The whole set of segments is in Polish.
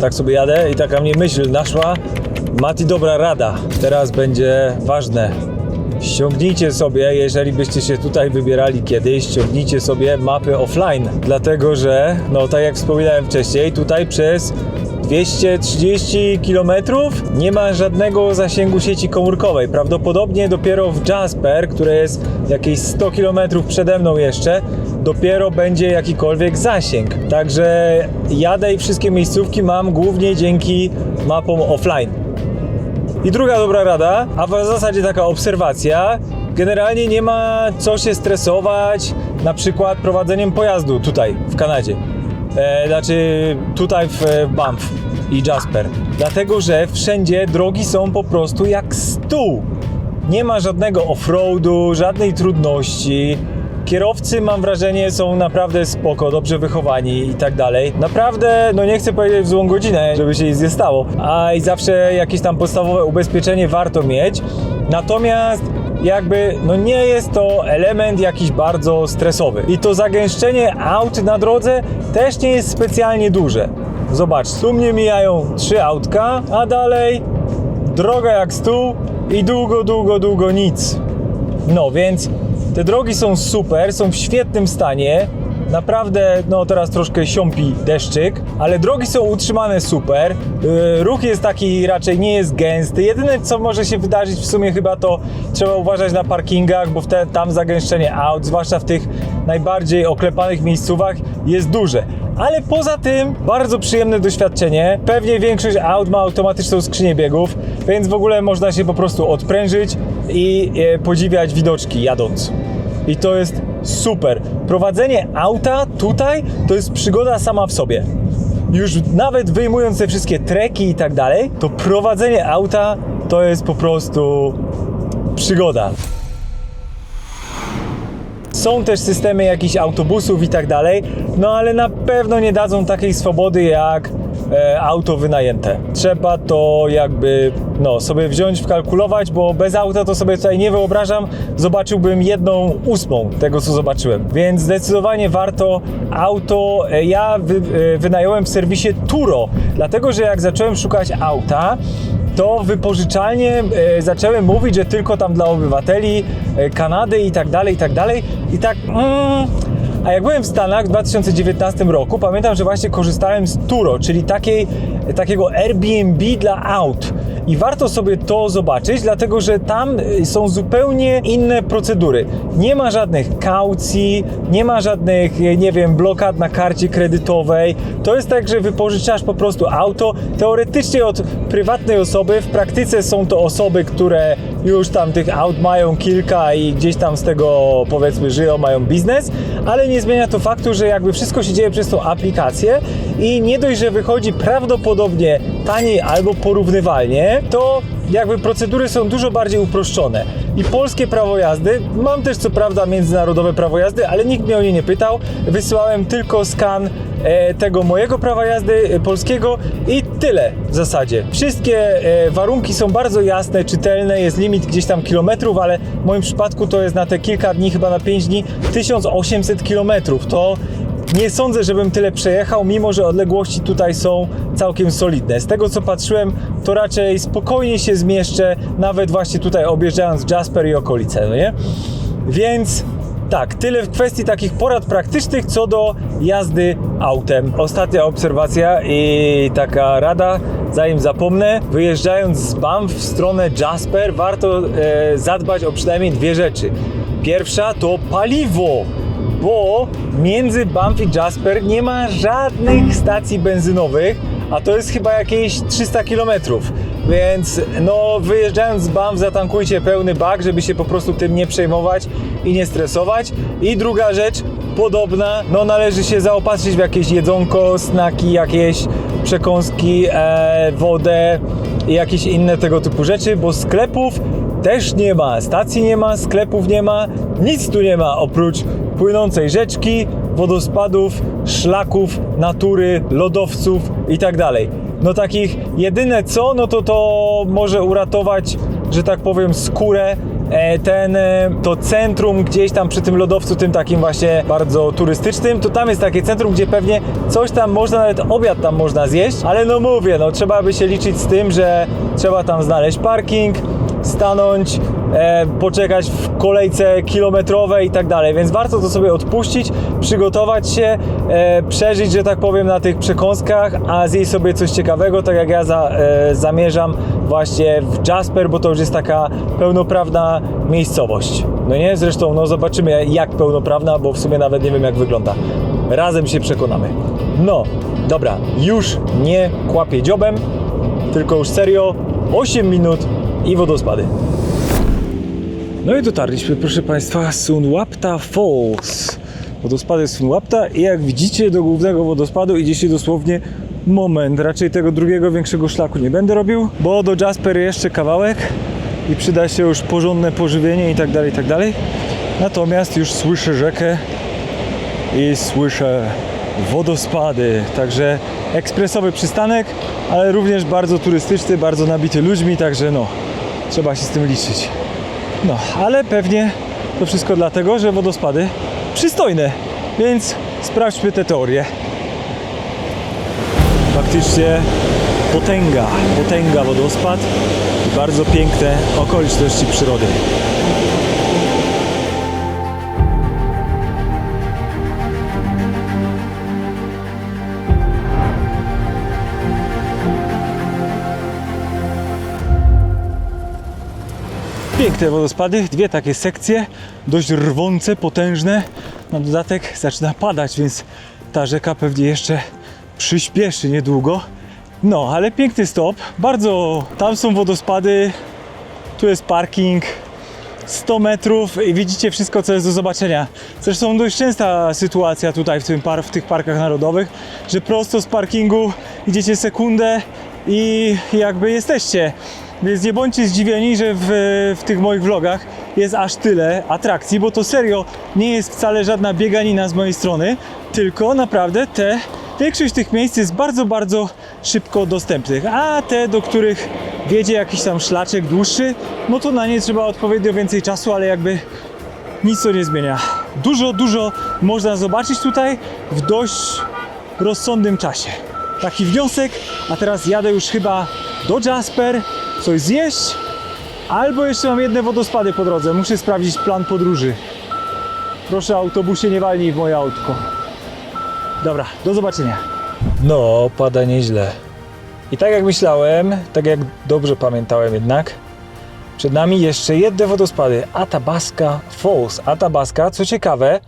tak sobie jadę i taka mnie myśl naszła. Mati, dobra rada. Teraz będzie ważne. Ściągnijcie sobie, jeżeli byście się tutaj wybierali kiedyś, ściągnijcie sobie mapy offline. Dlatego, że, no tak jak wspominałem wcześniej, tutaj przez 230 km nie ma żadnego zasięgu sieci komórkowej. Prawdopodobnie dopiero w Jasper, które jest jakieś 100 km przede mną jeszcze, dopiero będzie jakikolwiek zasięg. Także jadę i wszystkie miejscówki mam głównie dzięki mapom offline. I druga dobra rada, a w zasadzie taka obserwacja. Generalnie nie ma co się stresować, na przykład prowadzeniem pojazdu tutaj w Kanadzie. E, znaczy tutaj w e, Banff i Jasper. Dlatego, że wszędzie drogi są po prostu jak stół. Nie ma żadnego offroadu, żadnej trudności. Kierowcy, mam wrażenie, są naprawdę spoko, dobrze wychowani i tak dalej. Naprawdę, no nie chcę powiedzieć w złą godzinę, żeby się nic nie stało, a i zawsze jakieś tam podstawowe ubezpieczenie warto mieć. Natomiast jakby, no nie jest to element jakiś bardzo stresowy. I to zagęszczenie aut na drodze też nie jest specjalnie duże. Zobacz, tu mnie mijają trzy autka, a dalej droga jak stół i długo, długo, długo nic. No więc te drogi są super, są w świetnym stanie. Naprawdę, no teraz troszkę siąpi deszczyk, ale drogi są utrzymane super. Yy, ruch jest taki raczej nie jest gęsty. Jedyne co może się wydarzyć w sumie chyba to trzeba uważać na parkingach, bo wtedy tam zagęszczenie aut, zwłaszcza w tych najbardziej oklepanych miejscówach jest duże. Ale poza tym bardzo przyjemne doświadczenie. Pewnie większość aut ma automatyczną skrzynię biegów, więc w ogóle można się po prostu odprężyć i e, podziwiać widoczki jadąc. I to jest super. Prowadzenie auta tutaj to jest przygoda sama w sobie. Już nawet wyjmując te wszystkie treki i tak dalej, to prowadzenie auta to jest po prostu przygoda. Są też systemy jakichś autobusów i tak dalej, no ale na pewno nie dadzą takiej swobody jak e, auto wynajęte. Trzeba to jakby no, sobie wziąć, wkalkulować, bo bez auta to sobie tutaj nie wyobrażam. Zobaczyłbym jedną ósmą tego, co zobaczyłem. Więc zdecydowanie warto auto. e, Ja wy, e, wynająłem w serwisie Turo, dlatego że jak zacząłem szukać auta, to wypożyczalnie e, zaczęły mówić, że tylko tam dla obywateli e, Kanady i tak dalej, i tak dalej. I tak. Mm, a jak byłem w Stanach w 2019 roku, pamiętam, że właśnie korzystałem z Turo, czyli takiej, takiego Airbnb dla aut. I warto sobie to zobaczyć, dlatego że tam y, są zupełnie inne procedury. Nie ma żadnych kaucji, nie ma żadnych, y, nie wiem, blokad na karcie kredytowej. To jest tak, że wypożyczasz po prostu auto teoretycznie od prywatnej osoby. W praktyce są to osoby, które już tam tych aut mają kilka i gdzieś tam z tego powiedzmy żyją, mają biznes, ale nie zmienia to faktu, że jakby wszystko się dzieje przez tą aplikację i nie dość, że wychodzi prawdopodobnie taniej albo porównywalnie, to jakby procedury są dużo bardziej uproszczone. I polskie prawo jazdy, mam też co prawda międzynarodowe prawo jazdy, ale nikt mnie o nie nie pytał. Wysyłałem tylko skan e, tego mojego prawa jazdy e, polskiego i tyle w zasadzie. Wszystkie e, warunki są bardzo jasne, czytelne, jest limit gdzieś tam kilometrów, ale w moim przypadku to jest na te kilka dni, chyba na 5 dni, 1800 kilometrów. To nie sądzę, żebym tyle przejechał, mimo że odległości tutaj są całkiem solidne. Z tego co patrzyłem, to raczej spokojnie się zmieszczę, nawet właśnie tutaj objeżdżając Jasper i okolice, no nie? Więc tak, tyle w kwestii takich porad praktycznych co do jazdy autem. Ostatnia obserwacja i taka rada, zanim zapomnę, wyjeżdżając z Banff w stronę Jasper, warto e, zadbać o przynajmniej dwie rzeczy. Pierwsza to paliwo bo między Banff i Jasper nie ma żadnych stacji benzynowych, a to jest chyba jakieś 300 km. Więc no wyjeżdżając z Banff zatankujcie pełny bak, żeby się po prostu tym nie przejmować i nie stresować. I druga rzecz, podobna, no należy się zaopatrzyć w jakieś jedzonko, snaki, jakieś przekąski, e, wodę i jakieś inne tego typu rzeczy, bo sklepów też nie ma, stacji nie ma, sklepów nie ma, nic tu nie ma oprócz płynącej rzeczki, wodospadów, szlaków, natury, lodowców i tak. No takich jedyne co, no to to może uratować, że tak powiem, skórę e, ten, e, to centrum gdzieś tam przy tym lodowcu, tym takim właśnie bardzo turystycznym, to tam jest takie centrum, gdzie pewnie coś tam można, nawet obiad tam można zjeść, ale no mówię, no trzeba by się liczyć z tym, że trzeba tam znaleźć parking, stanąć, e, poczekać w kolejce kilometrowej i tak dalej, więc warto to sobie odpuścić, przygotować się, e, przeżyć, że tak powiem, na tych przekąskach, a zjeść sobie coś ciekawego, tak jak ja za, e, zamierzam właśnie w Jasper, bo to już jest taka pełnoprawna miejscowość. No nie, zresztą no zobaczymy jak pełnoprawna, bo w sumie nawet nie wiem jak wygląda. Razem się przekonamy. No, dobra, już nie kłapię dziobem, tylko już serio 8 minut i wodospady. No i dotarliśmy, proszę Państwa, Sunwapta Falls. Wodospady Sunwapta i jak widzicie do głównego wodospadu idzie się dosłownie moment. Raczej tego drugiego większego szlaku nie będę robił, bo do Jasper jeszcze kawałek i przyda się już porządne pożywienie i tak dalej, i tak dalej. Natomiast już słyszę rzekę i słyszę wodospady. Także ekspresowy przystanek, ale również bardzo turystyczny, bardzo nabity ludźmi, także no, trzeba się z tym liczyć. No, ale pewnie to wszystko dlatego, że wodospady przystojne, więc sprawdźmy te teorie. Faktycznie potęga, potęga wodospad i bardzo piękne okoliczności przyrody. Piękne wodospady, dwie takie sekcje, dość rwące, potężne. Na dodatek zaczyna padać, więc ta rzeka pewnie jeszcze przyspieszy niedługo. No, ale piękny stop, bardzo. Tam są wodospady, tu jest parking, 100 metrów i widzicie wszystko, co jest do zobaczenia. Zresztą dość częsta sytuacja tutaj w, tym par- w tych parkach narodowych, że prosto z parkingu idziecie sekundę i jakby jesteście. Więc nie bądźcie zdziwieni, że w, w tych moich vlogach jest aż tyle atrakcji, bo to serio nie jest wcale żadna bieganina z mojej strony, tylko naprawdę te Większość tych miejsc jest bardzo, bardzo szybko dostępnych, a te, do których wiedzie jakiś tam szlaczek dłuższy, no to na nie trzeba odpowiednio więcej czasu, ale jakby nic to nie zmienia. Dużo, dużo można zobaczyć tutaj w dość rozsądnym czasie. Taki wniosek, a teraz jadę już chyba do Jasper, coś zjeść, albo jeszcze mam jedne wodospady po drodze. Muszę sprawdzić plan podróży. Proszę autobusie nie walnij w moje autko. Dobra, do zobaczenia. No, pada nieźle. I tak jak myślałem, tak jak dobrze pamiętałem jednak, przed nami jeszcze jedne wodospady. Athabasca Falls. Athabasca, co ciekawe,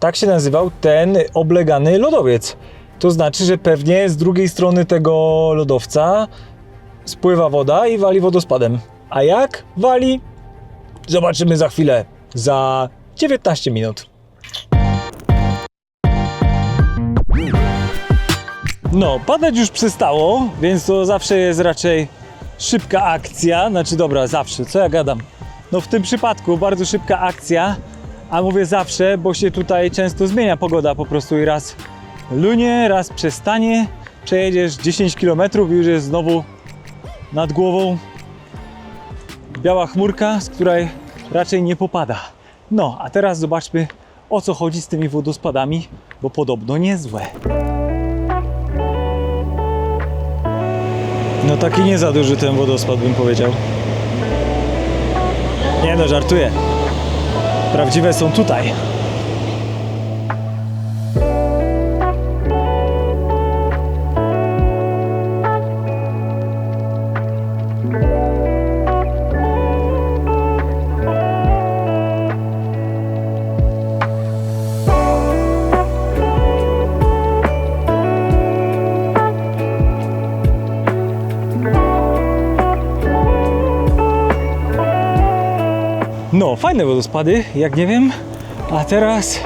tak się nazywał ten oblegany lodowiec. To znaczy, że pewnie z drugiej strony tego lodowca spływa woda i wali wodospadem. A jak wali? Zobaczymy za chwilę. Za 19 minut. No, padać już przestało, więc to zawsze jest raczej szybka akcja. Znaczy, dobra, zawsze, co ja gadam? No, w tym przypadku bardzo szybka akcja, a mówię zawsze, bo się tutaj często zmienia pogoda po prostu i raz lunie, raz przestanie. Przejedziesz 10 km i już jest znowu nad głową biała chmurka, z której raczej nie popada. No, a teraz zobaczmy o co chodzi z tymi wodospadami, bo podobno niezłe. No taki nie za duży ten wodospad bym powiedział. Nie no, żartuję. Prawdziwe są tutaj. No, fajne wodospady, jak nie wiem. A teraz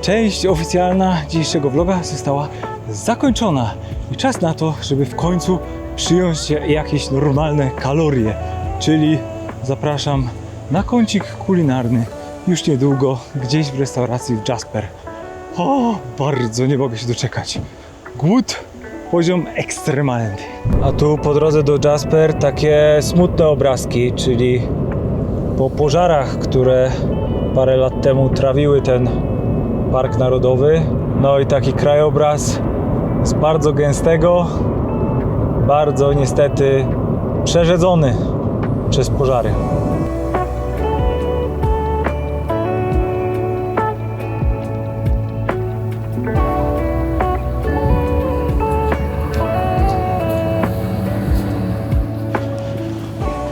część oficjalna dzisiejszego vloga została zakończona. I czas na to, żeby w końcu przyjąć jakieś normalne kalorie. Czyli zapraszam na kącik kulinarny już niedługo, gdzieś w restauracji w Jasper. O, bardzo nie mogę się doczekać. Głód, poziom ekstremalny. A tu po drodze do Jasper takie smutne obrazki, czyli Po pożarach, które parę lat temu trawiły ten park narodowy, no i taki krajobraz z bardzo gęstego, bardzo niestety przerzedzony przez pożary.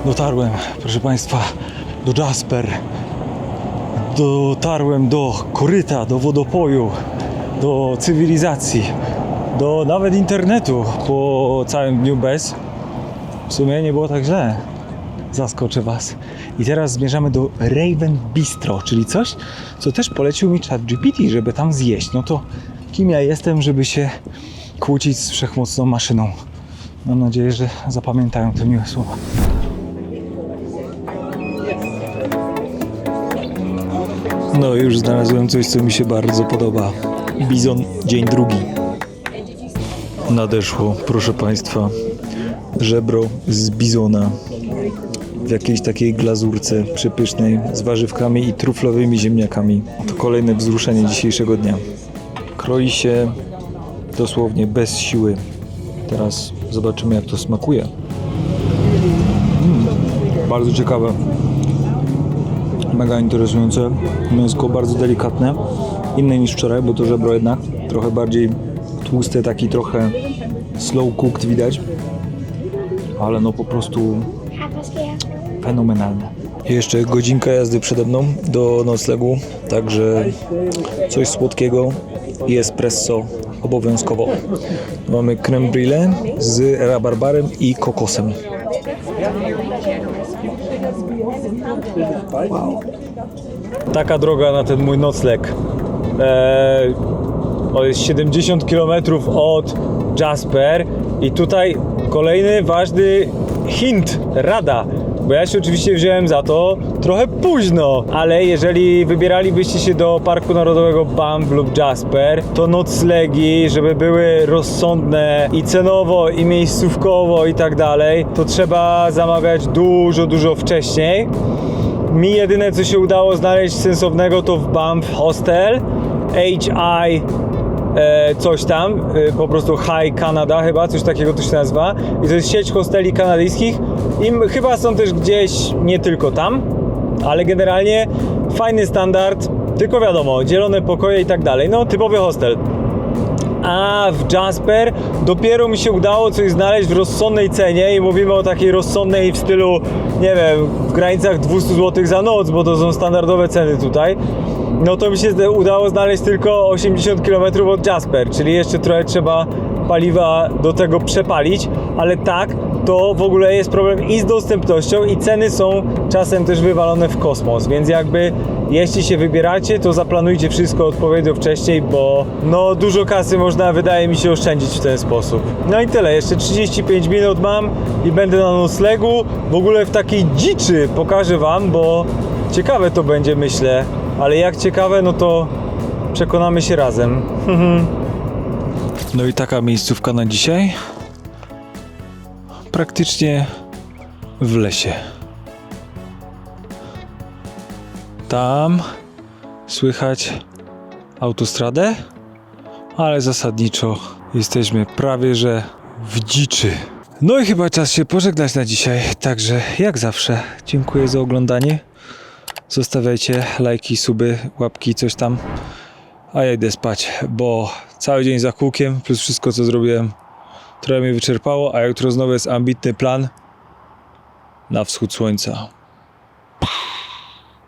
Dotarłem, proszę Państwa, do Jasper. Dotarłem do koryta, do wodopoju, do cywilizacji, do nawet internetu po całym dniu bez. W sumie nie było tak źle. Zaskoczę Was. I teraz zmierzamy do Raven Bistro, czyli coś, co też polecił mi ChatGPT, żeby tam zjeść. No to kim ja jestem, żeby się kłócić z wszechmocną maszyną? Mam nadzieję, że zapamiętają te miłe słowa. No już znalazłem coś, co mi się bardzo podoba. Bizon, dzień drugi. Nadeszło, proszę Państwa, żebro z bizona w jakiejś takiej glazurce przepysznej z warzywkami i truflowymi ziemniakami. To kolejne wzruszenie dzisiejszego dnia. Kroi się dosłownie bez siły. Teraz zobaczymy, jak to smakuje. Mm, bardzo ciekawe mega interesujące. Mięsko bardzo delikatne, inne niż wczoraj, bo to żebro jednak trochę bardziej tłuste, taki trochę slow cooked widać, ale no po prostu fenomenalne. Jeszcze godzinka jazdy przede mną do noclegu, także coś słodkiego i espresso obowiązkowo. Mamy creme brulee z rabarbarem i kokosem. Taka droga na ten mój nocleg. Eee, to jest 70 km od Jasper i tutaj kolejny ważny hint, rada. Bo ja się oczywiście wziąłem za to trochę późno, ale jeżeli wybieralibyście się do Parku Narodowego Banff lub Jasper, to noclegi, żeby były rozsądne i cenowo, i miejscówkowo i tak dalej, to trzeba zamawiać dużo, dużo wcześniej. Mi jedyne co się udało znaleźć sensownego to w Banff Hostel. HI e, coś tam, e, po prostu High Canada chyba, coś takiego to się nazywa. I to jest sieć hosteli kanadyjskich. I chyba są też gdzieś, nie tylko tam, ale generalnie fajny standard, tylko wiadomo, dzielone pokoje i tak dalej, no typowy hostel. A w Jasper dopiero mi się udało coś znaleźć w rozsądnej cenie i mówimy o takiej rozsądnej w stylu, nie wiem, w granicach 200 zł za noc, bo to są standardowe ceny tutaj. No to mi się udało znaleźć tylko 80 km od Jasper, czyli jeszcze trochę trzeba paliwa do tego przepalić, ale tak, to w ogóle jest problem i z dostępnością i ceny są czasem też wywalone w kosmos, więc jakby jeśli się wybieracie, to zaplanujcie wszystko odpowiednio wcześniej, bo no dużo kasy można wydaje mi się oszczędzić w ten sposób. No i tyle, jeszcze 35 minut mam i będę na noclegu, w ogóle w takiej dziczy pokażę wam, bo ciekawe to będzie myślę, ale jak ciekawe, no to przekonamy się razem. No i taka miejscówka na dzisiaj. Praktycznie w lesie. Tam słychać autostradę, ale zasadniczo jesteśmy prawie że w dziczy. No i chyba czas się pożegnać na dzisiaj. Także jak zawsze dziękuję za oglądanie. Zostawiajcie lajki, suby, łapki, coś tam. A ja idę spać, bo cały dzień za kółkiem, plus wszystko co zrobiłem, trochę mnie wyczerpało, a jutro znowu jest ambitny plan na wschód słońca.